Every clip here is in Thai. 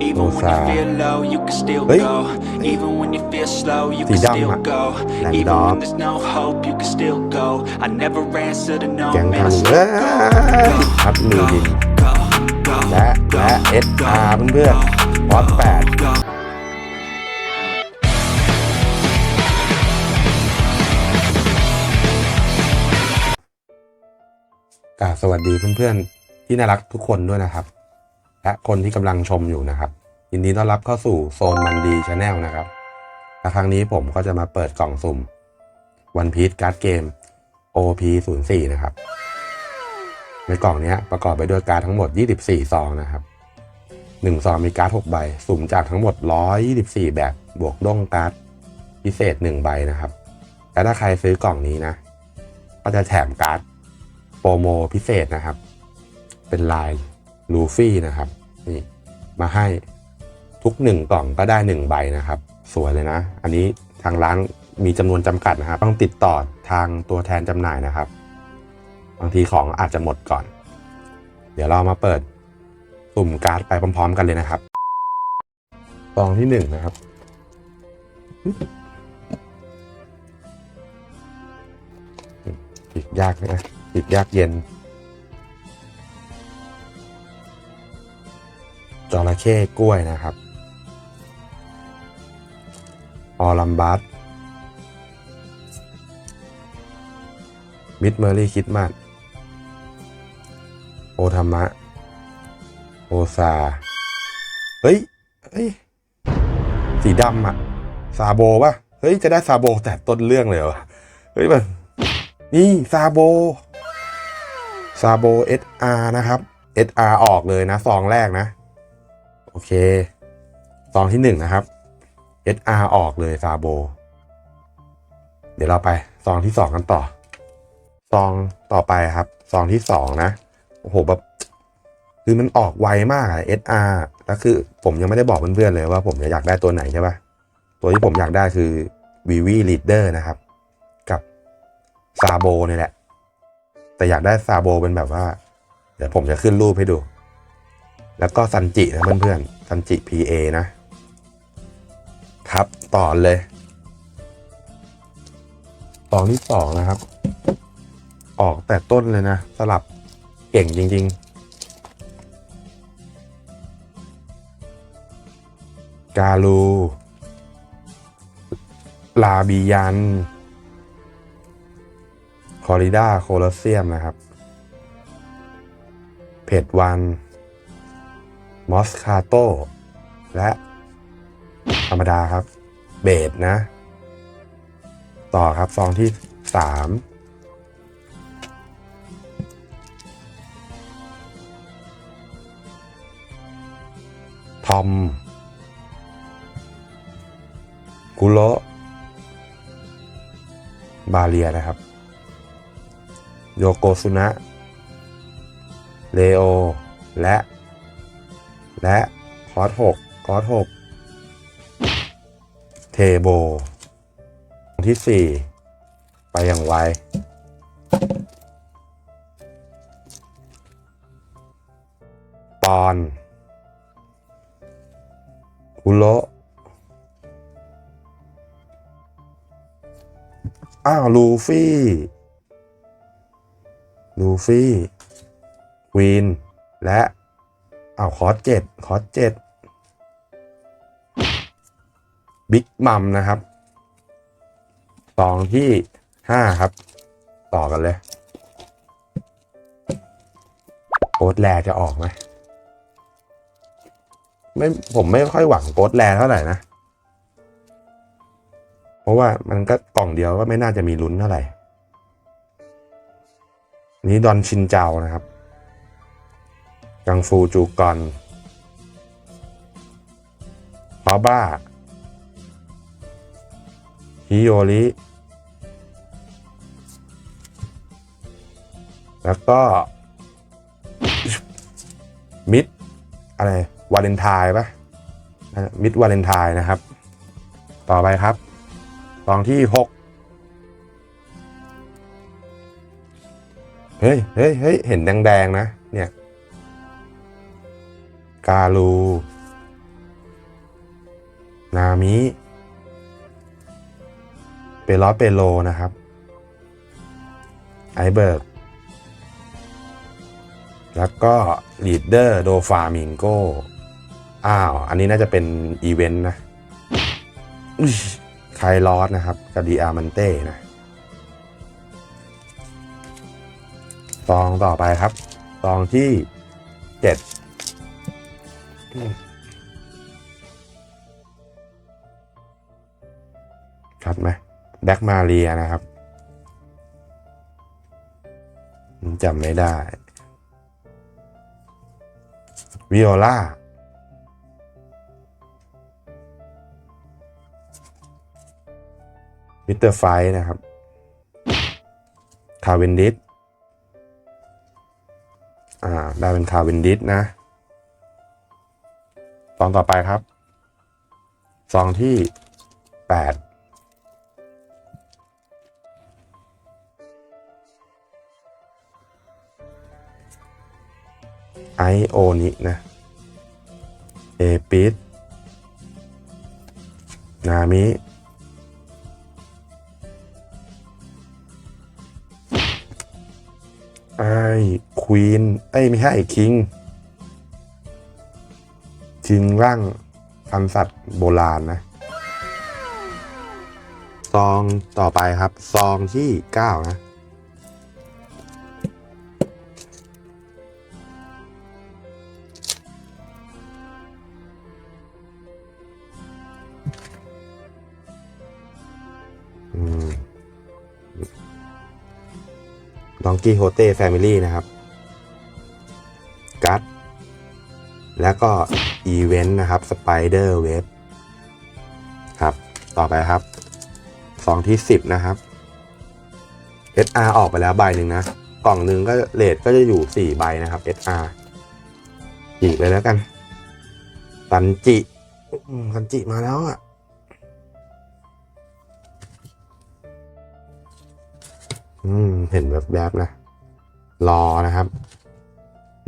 Even when you feel low, you can still Hey. go. Even when you feel slow, you Thì can đâm still à? go. Làm Even đó. when there's no hope, you can still go. I never answer to no แกง man. ทั I น still เอ้ยครับมือดิน go, go, และและเอสอาร์เพื่อนๆพอดแปด go. กราบสวัสดีเพื่อนๆที่น่ารักทุกคนด้วยนะครับ และคนที่กำลังชมอยู่นะครับ ยินดีต้อนรับเข้าสู่โซนมันดีชาแนลนะครับและครั้งนี้ผมก็จะมาเปิดกล่องสุ่ม One Piece Card Game OP 0 4นะครับ ในกล่องนี้ประกอบไปด้วยการ์ดทั้งหมด 24 ซองนะครับ 1 ซองมีการ์ด 6 ใบ สุ่มจากทั้งหมด 124 แบบ บวกด้งการ์ดพิเศษ 1 ใบนะครับ และถ้าใครซื้อกล่องนี้นะ ก็จะแถมการ์ดโปรโมพิเศษนะครับ เป็นลายลูฟี่นะครับ นี่มาให้ทุกหนึ่งกล่องก็ได้หนึ่งใบนะครับ สวยเลยนะ อันนี้ทางร้านมีจำนวนจำกัดนะครับ ต้องติดต่อทางตัวแทนจำหน่ายนะครับ บางทีของอาจจะหมดก่อน เดี๋ยวเรามาเปิดสุ่มการ์ดไปพร้อม ๆ กันเลยนะครับซองที่หนึ่งนะครับปิดยากนะปิดยากเย็น ระเข้กล้วยนะครับ ออลัมบัสมิดเมอรี่คิดมาสโอธรรมะ โอซา เฮ้ย เฮ้ย สีดำอะซาโบป่ะ เฮ้ย จะได้ซาโบแต่ต้นเรื่องเลยเหรอ เฮ้ยมันนี่ซาโบ ซาโบ SR นะครับ SR ออกเลยนะ ซองแรกนะ โอเค ซองที่หนึ่งนะครับ SR ออกเลยซาโบ เดี๋ยวเราไป ซองที่สองกันต่อ ซองต่อไปครับ ซองที่สองนะ โอ้โหแบบคือมันออกไวมากอะ SR แล้วคือผมยังไม่ได้บอกเพื่อนๆเลยว่าผมอยากได้ตัวไหนใช่ปะตัวที่ผมอยากได้คือ Vivi Leader นะครับ กับซาโบนี่แหละ แต่อยากได้ซาโบเป็นแบบว่า เดี๋ยวผมจะขึ้นรูปให้ดู แล้วก็ซันจินะเพื่อนๆซันจิ PA นะ ครับต่อเลยตอนที่สองนะครับ ออกแต่ต้นเลยนะ สลับเก่งจริง ๆ กาลู ลาบิยัน คอริด้าโคลอสเซียมนะครับ เพจวัน มอสคาโตและธรรมดาครับ เบดนะ ต่อครับซองที่สามทอมกุโระบาเลียนะครับ โยโกซุนะ เลโอ และ และคอร์สหกคอร์สหกเทโบที่สี่ไปอย่างไวปอนคุโระอ้าวลูฟี่ลูฟี่ควีนและ อ้าวคอร์สเจ็ดคอร์สเจ็ดบิ๊กมัมนะครับซองที่ห้าครับ ต่อกันเลยโกดแลจะออกไหมไม่ผมไม่ค่อยหวังโกดแลเท่าไหร่นะ เพราะว่ามันก็กล่องเดียวก็ไม่น่าจะมีลุ้นเท่าไหร่ นี้ดอนชินเจ้านะครับ กังฟูจูกอนพอบ้าฮิโยริ แล้วก็ มิดอะไร วาเลนไทน์ปะมิดวาเลนไทน์นะครับ ต่อไปครับซองที่หกเฮ้ยเฮ้ยเฮ้ยเห็นแดง ๆ นะ กาลู นามิ เปรอสเปโลนะครับ ไอเบิร์ก แล้วก็ลีดเดอร์โดฟามิงโก อ้าว อันนี้น่าจะเป็นอีเวนต์นะไคลอสนะครับกับดีอามันเต้นะซองต่อไปครับซองที่เจ็ด ชัดไหมแบ็กมาเรียนะครับจำไม่ได้วิโอลามิสเตอร์ไฟนะครับคาเวนดิสอ่า ได้เป็นคาเวนดิสนะ ซองต่อไปครับซองที่แปดไอโอนินะเอปิสนามิไอควีนไอไม่ใช่คิง คิงร่างพันสัตว์โบราณนะซองต่อไปครับ ซองที่เก้านะดองกี้โฮเต้แฟมิลี่นะครับ กัตแล้วก็ อีเวนต์นะครับสไปเดอร์เว b ครับ ต่อไปครับซองที่สิบนะครับ SR ออกไปแล้วใบหนึ่งนะ กล่องหนึ่งก็เลทก็จะอยู่สี่ใบนะครับ SR จีกเลยแล้วกัน ตันจิตันจิมาแล้วอะอืม เห็นแบบแบบนะ รอนะครับ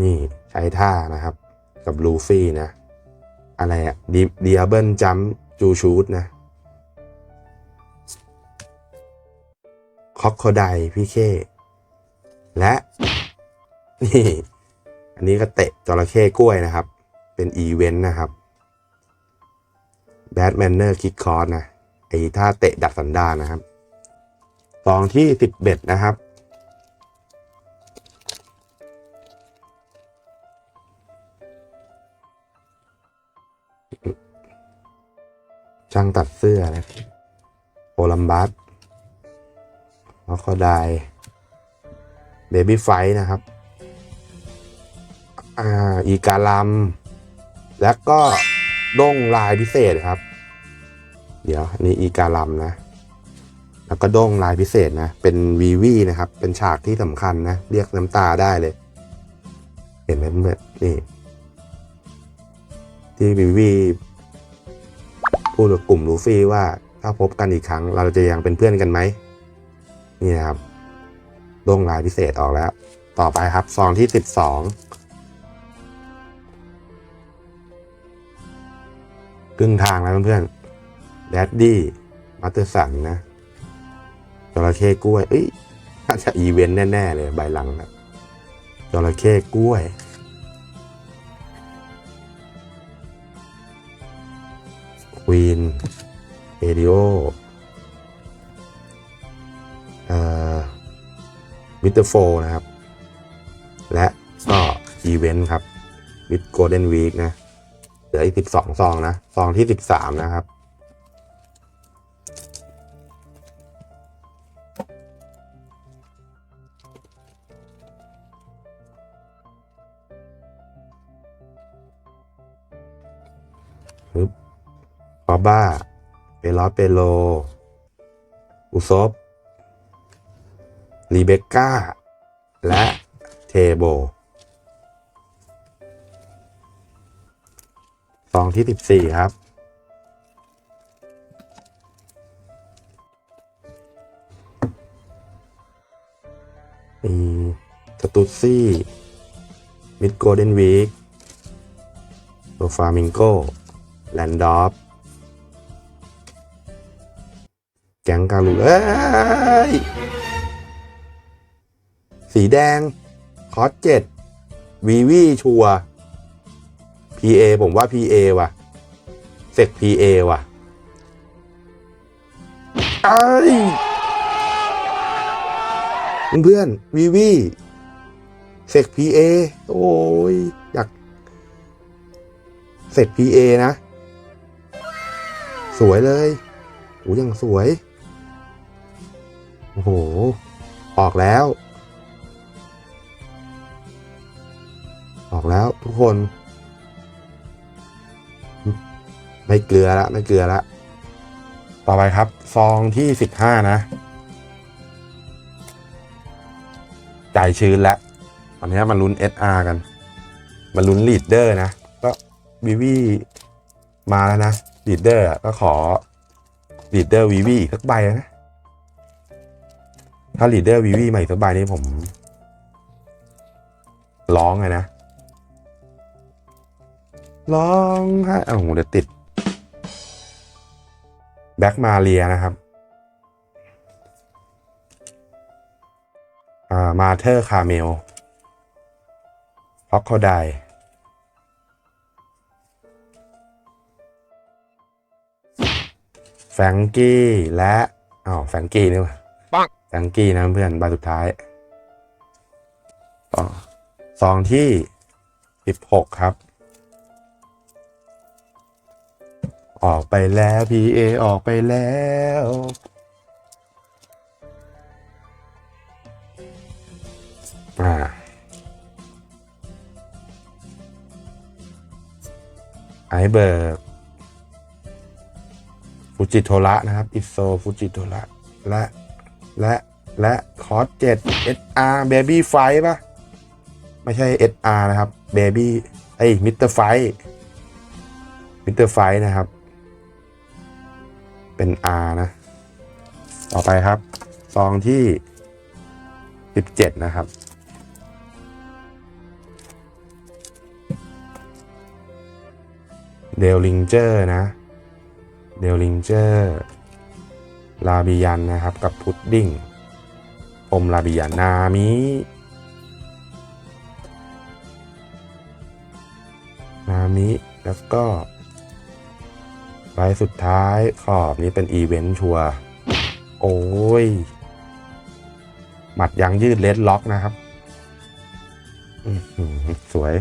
นี่ใช้ท่านะครับ กับลูฟี่นะ อะไรอะดิเดียเบิลจัมจูชูดนะคอกโคไดพี่เค และนี่อันนี้ก็เตะจระเข้กล้วยนะครับ เป็นอีเวนต์นะครับแบทแมนเนอร์คิกคอร์สนะไอ้ท่าเตะดัดสันดานนะครับซองที่สิบเบ็ดนะครับ ช่างตัดเสื้อนะโอลัมบัสแล้วก็ได้เบบี้ไฟนะครับ อ่า อีกาลัม แล้วก็ด้งลายพิเศษครับ เดี๋ยวนี่อีกาลัมนะ แล้วก็ด้งลายพิเศษนะ เป็นวีวีนะครับ เป็นฉากที่สำคัญนะ เรียกน้ำตาได้เลย เห็นไหมเพื่อนนี่ ที่วีวี พูดกับกลุ่มลูฟี่ว่าถ้าพบกันอีกครั้งเราจะยังเป็นเพื่อนกันไหมนี่นะครับด้งลายพิเศษออกแล้ว ต่อไปครับซองที่สิบสองครึ่งทางแล้วเพื่อนๆแดดดี้มาเตอร์สันนะจระเข้กล้วย เอ้ยน่าจะอีเวนต์แน่ ๆ เลยใบหลังนะจระเข้กล้วย วีนเอริโอเอ่อมิสเตอร์โฟนะครับ และก็อีเวนต์ครับวิดโกลเด้นวีคนะเหลืออีก 12 ซองนะ ซองที่ 13 นะครับ บ้าเปโลอเปโล อุซบรีเบคก้า และเทโบซองที่สิบสี่ครับ มีสตูซี่ มิดโกลเด้นวีคโดฟามิงโกแลนดอฟ แก๊งการูเอ้ย สีแดง คอสเจ็ดวีวีชัว PA ผมว่า PA ว่ะเซก PA ว่ะไอ้เพื่อนวีวีเซก PA โอ้ย อยากเซก PA นะ สวยเลยโอ้ยังสวย โอ้โห ออกแล้ว ออกแล้วทุกคน ไม่เกลือละไม่เกลือละ ต่อไปครับ ซองที่สิบห้านะใจชื้นแล้วตอนนี้มาลุ้น SR กันมาลุ้นลีดเดอร์นะ ก็วีวีมาแล้วนะลีดเดอร์ก็ขอลีดเดอร์วีวีอีกสักใบนะ ถ้าลีดเดอร์วีวีมาอีกสักใบนี้ผม ร้องไงนะ ร้องไห้อ้าวเดี๋ยวติด แบ็กมาเรียนะครับ อ่า มาเธอร์คาเมลฮอกโคไดแฟงกี้และอ้าแฟงกี้นี่วะ ปังกี้นะเพื่อนใบสุดท้ายอซองที่สิบหกครับ ออกไปแล้ว PA ออกไปแล้วอ่าไอเบิร์กฟูจิโทระนะครับ อิโซฟูจิโทระและ และและคอร์สเจ็ด SR Baby f i ป่ะ ไม่ใช่ SR นะครับ Baby ไอ้มิสเตอร์ไฟมิสเตอร์ไฟนะครับ เป็น R นะ ต่อไปครับ ซองที่ 17 นะครับเดลลิงเจอร์นะ เดลลิงเจอร์ ลาบิยันนะครับกับพุดดิ้งอมลาบิยันนามินามิแล้วก็ใบสุดท้ายขอบนี้เป็นอีเวนต์ชัวโอ้ย หมัดยังยืดเลดล็อกนะครับสวย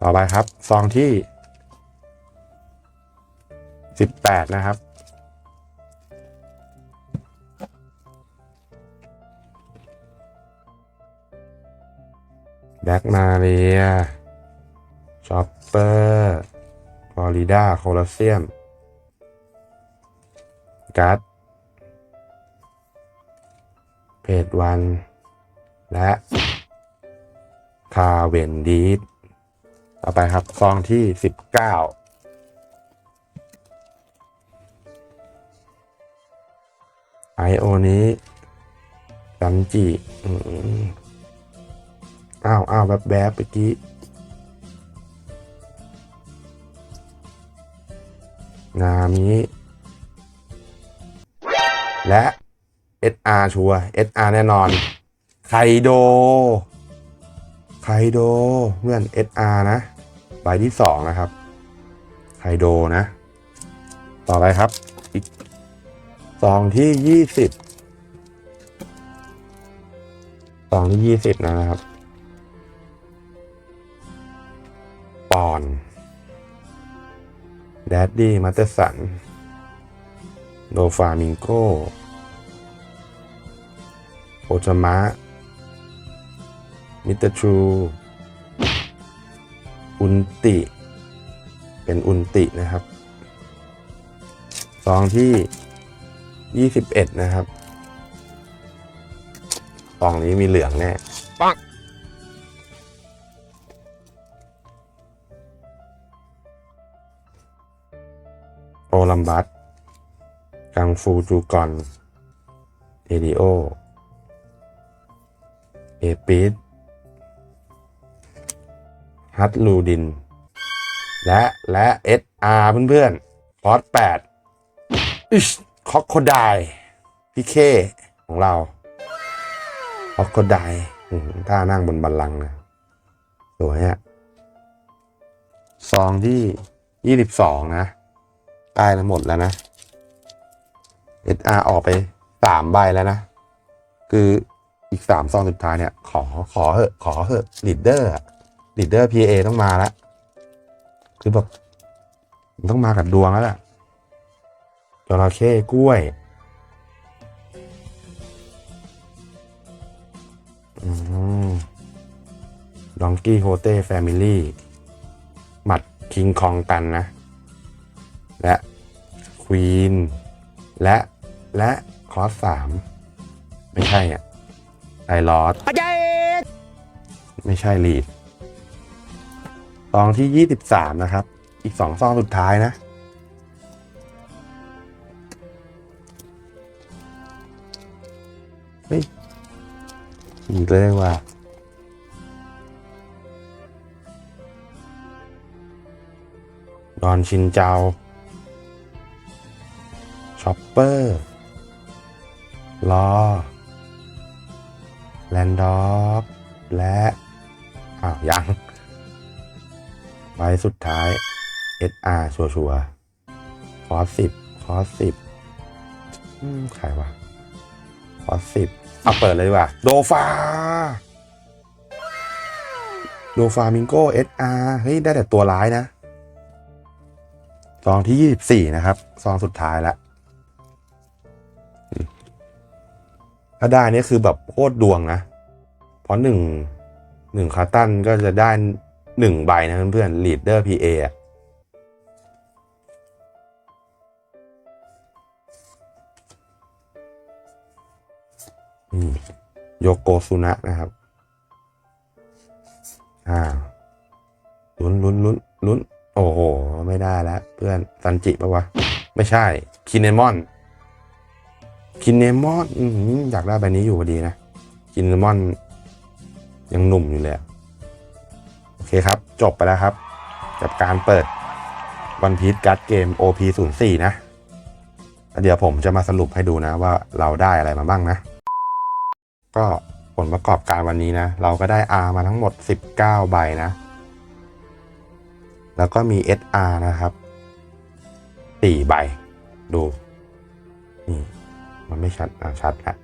ต่อไปครับ ซองที่18นะครับ บ็กมาเรียชอปเปอร์ฟลอริดาโคลอสเซียมกัดเพจวัน และคาเวนดีดต่อไปครับ ซองที่19ไอโอนี้จันจิ อ้าวอ้าวแบบแบบเมื่อกี้นามิและ SR ชัวร์ SR แน่นอน ไคโด ไคโดเพื่อน SR นะ ใบที่สองนะครับ ไคโดนะ ต่อไปครับ อีกซองที่ยี่สิบซองที่ยี่สิบนะครับ อนแดดดี้มัตเตสันโดฟามิงโกโอจามะ มิตชู อุนติ เป็นอุนตินะครับ ซองที่ 21 นะครับ ซองนี้มีเหลืองแน่ปัง โอลัมบัสกังฟูจูกอนเอดิโอ เอปิสฮัตลูดิน และและ SR เพื่อนๆคอร์ส8อิชคอกโคไดพี่เคของเราคอกโคไดท่านั่งบนบัลลังก์นะสวยอะซองที่ยี่สิบสองนะ ใกล้แล้วหมดแล้วนะ SR ออกไปสามใบแล้วนะ คืออีกสามซองสุดท้ายเนี่ย ขอขอเหอะ ขอเหอะลีดเดอร์ลีดเดอร์ PA ต้องมาแล้วคือแบบมันต้องมากับดวงแล้วล่ะจระเข้กล้วยอืมดองกี้โฮเต้แฟมิลี่ หมัดคิงคองกันนะ และควีนและและคอสสามไม่ใช่อะไดลอสไม่ใช่ลีดซองที่ยี่สิบสามนะครับ อีกสองซองสุดท้ายนะ เฮ้ยอีกเรื่องว่าดอนชินเจา ช็อปเปอร์รอแลนดอฟและอ้าวยังใบสุดท้าย SR ชัวชัวคอสิบคอสิบอืมใครวะคอสิบเอาเปิดเลยดีกว่า โดฟา โดฟามิงโก SR เฮ้ย ได้แต่ตัวร้ายนะ ซองที่ยี่สิบสี่นะครับ ซองสุดท้ายแล้ว ถ้าได้นี่คือแบบโคตรดวงนะ เพราะหนึ่งหนึ่งคาร์ตันก็จะได้หนึ่งใบนะเพื่อนๆ leader PA อะนี่โยโกซุนะนะครับ อ่า ลุ้นลุ้นลุ้นลุ้น โอ้โห ไม่ได้แล้ว เพื่อน ซันจิปะวะ ไม่ใช่ คินเนมอน คินเนมอนอยากได้ใบนี้อยู่พอดีนะคินเนมอน ยังหนุ่มอยู่เลยโอเคครับ จบไปแล้วครับ กับการเปิดวันพี e การ์ดเกม OP 0 4นะเดี๋ยวผมจะมาสรุปให้ดูนะว่าเราได้อะไรมาบ้างนะ ก็ผลประกอบการวันนี้นะ เราก็ได้ R มาทั้งหมด 19 ใบนะ แล้วก็มี SR นะครับ 4 ใบ ดูนี่ มันไม่ชัด อะชัดละ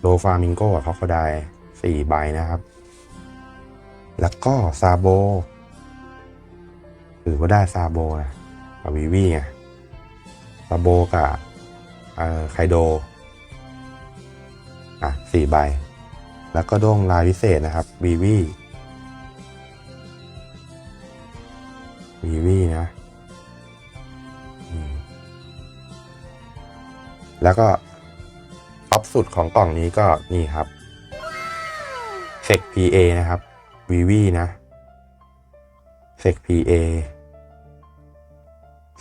โลฟามิงโก้เขาเขาได้สี่ใบนะครับ แล้วก็ซาโบถือว่าได้ซาโบนะกับวีวีไงซาโบกับเอ่อไคโด อะสี่ใบ แล้วก็ด้งลายพิเศษนะครับวีวีวีวีนะ แล้วก็ สุดของกล่องนี้ก็นี่ครับเซก PA นะครับวีวีนะเซก PA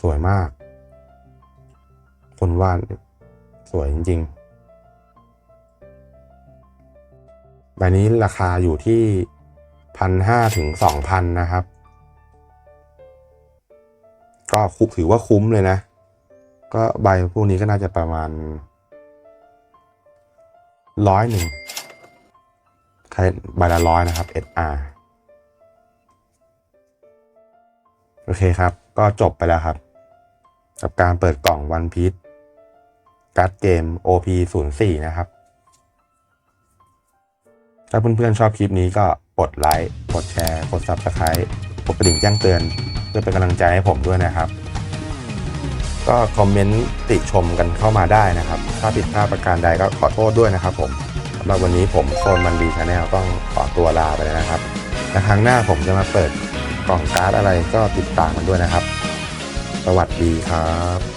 สวยมาก คนวาดสวยจริงๆใบนี้ราคาอยู่ที่พันห้าถึงสองพันนะครับ ก็คุถือว่าคุ้มเลยนะ ก็ใบพวกนี้ก็น่าจะประมาณ ร้อยหนึ่งใครใบละร้อยนะครับ SR โอเคครับ ก็จบไปแล้วครับ กับการเปิดกล่อง One Piece การ์ดเกม OP 0 4นะครับ ถ้าเพื่อนๆชอบคลิปนี้ก็กดไลค์ กดแชร์ กด Subscribe กดกระดิ่งแจ้งเตือน เพื่อเป็นกำลังใจให้ผมด้วยนะครับ ก็คอมเมนต์ติชมกันเข้ามาได้นะครับ ถ้าผิดพลาดประการใดก็ขอโทษด้วยนะครับผมสำหรับวันนี้ผมโซนมันดีชาแนลต้องขอตัวลาไปแล้วนะครับและครั้งหน้าผมจะมาเปิดกล่องการ์ดอะไรก็ติดตามกันด้วยนะครับ สวัสดีครับ